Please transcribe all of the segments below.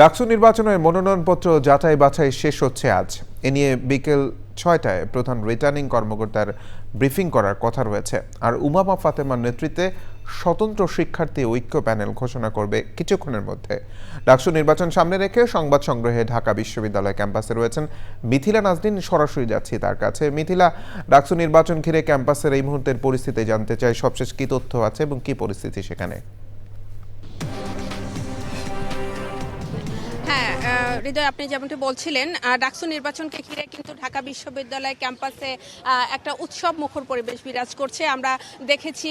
ডাকসু নির্বাচনের মনোনয়নপত্র যাচাই বাছাই শেষ হচ্ছে আজ। এ নিয়ে বিকেল ছয়টায় প্রধান রিটার্নিং কর্মকর্তার ব্রিফিং করার কথা রয়েছে। আর উমামা ফাতেমার নেতৃত্বে স্বতন্ত্র শিক্ষার্থী ঐক্য প্যানেল ঘোষণা করবে কিছুক্ষণের মধ্যে। ডাকসু নির্বাচন সামনে রেখে সংবাদ সংগ্রহে ঢাকা বিশ্ববিদ্যালয় ক্যাম্পাসে রয়েছেন মিথিলা নাজদিন সরাসরি যাচ্ছি তার কাছে। মিথিলা, ডাকসু নির্বাচন ঘিরে ক্যাম্পাসের এই মুহূর্তের পরিস্থিতি জানতে চাই। সবশেষ কি তথ্য আছে এবং কি পরিস্থিতি সেখানে? হ্যাঁ হৃদয়, আপনি যেমনটি বলছিলেন ডাকসু নির্বাচনকে ঘিরে কিন্তু ঢাকা বিশ্ববিদ্যালয় ক্যাম্পাসে একটা উৎসব মুখর পরিবেশ বিরাজ করছে। আমরা দেখেছি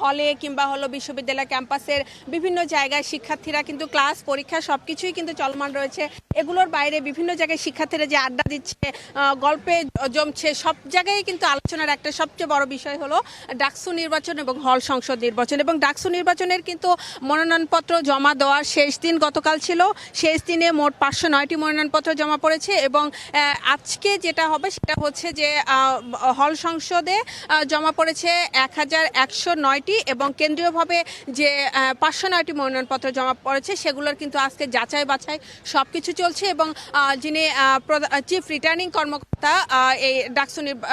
হলে কিংবা হলো বিশ্ববিদ্যালয় ক্যাম্পাসের বিভিন্ন জায়গায় শিক্ষার্থীরা কিন্তু ক্লাস, পরীক্ষা সব কিছুই কিন্তু চলমান রয়েছে। এগুলোর বাইরে বিভিন্ন জায়গায় শিক্ষার্থীরা যে আড্ডা দিচ্ছে গল্পে জমছে, সব জায়গায় কিন্তু আলোচনার একটা সবচেয়ে বড় বিষয় হলো ডাকসু নির্বাচন এবং হল সংসদ নির্বাচন। এবং ডাকসু নির্বাচনের কিন্তু মনোনয়নপত্র জমা দেওয়ার শেষ দিন গতকাল ছিল। শেষ দিনে মোট পাঁচশো নয়টি মনোনয়নপত্র জমা পড়েছে এবং আজকে যেটা হবে সেটা হচ্ছে যে হল সংসদে জমা পড়েছে এক হাজার একশো নয়টি এবং কেন্দ্রীয়ভাবে যে পাঁচশো নয়টি মনোনয়নপত্র জমা পড়েছে সেগুলোর কিন্তু আজকে যাচাই বাছাই সব কিছু চলছে এবং যিনি চিফ রিটার্নিং কর্মকর্তা এই ডাকসু নির্বা-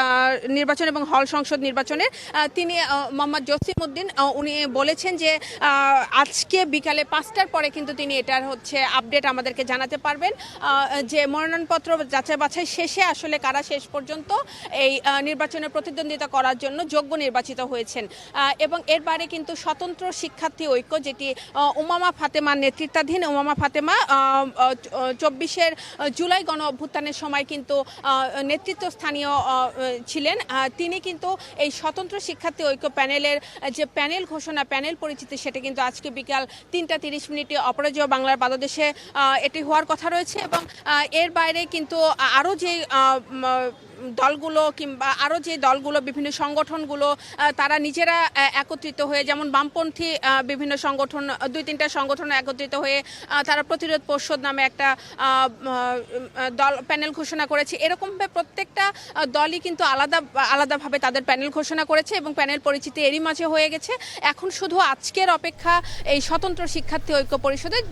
নির্বাচন এবং হল সংসদ নির্বাচনের তিনি মোহাম্মদ জসিম উদ্দিন উনি বলেছেন যে আজকে বিকালে পাঁচটার পরে কিন্তু তিনি এটার হচ্ছে আপডেট আমাদেরকে জানাতে পারবেন। যে মনোনয়নপত্র যাচাই বাছাই শেষে আসলে কারা শেষ পর্যন্ত এই নির্বাচনে প্রতিদ্বন্দ্বিতা করার জন্য যোগ্য নির্বাচিত হয়েছেন। এবং এর বাইরে কিন্তু স্বতন্ত্র শিক্ষার্থী ঐক্য, যেটি উমামা ফাতেমার নেতৃত্বাধীন উমামা ফাতেমা চব্বিশের জুলাই গণ অভ্যুত্থানের সময় কিন্তু নেতৃত্ব স্থানীয় ছিলেন। তিনি কিন্তু এই স্বতন্ত্র শিক্ষার্থী ঐক্য প্যানেলের যে প্যানেল ঘোষণা, প্যানেল পরিচিতি, সেটা কিন্তু আজকে বিকাল তিনটা তিরিশ মিনিটে অপরাজয় বাংলার পাদদেশে এটি হওয়ার কথা রয়েছে এবং এর বাইরে কিন্তু আরও যে দলগুলো কিংবা আরও যে দলগুলো, বিভিন্ন সংগঠনগুলো তারা নিজেরা একত্রিত হয়ে যেমন বামপন্থী বিভিন্ন সংগঠন, দুই তিনটা সংগঠন একত্রিত হয়ে তারা প্রতিরোধ পর্ষদ নামে একটা দল, প্যানেল ঘোষণা করেছে। এরকমভাবে প্রত্যেকটা দলই কিন্তু আলাদা, আলাদাভাবে তাদের প্যানেল ঘোষণা করেছে এবং প্যানেল পরিচিতি এরই মাঝে হয়ে গেছে। এখন শুধু আজকের অপেক্ষা এই স্বতন্ত্র শিক্ষার্থী ঐক্য পরিষদের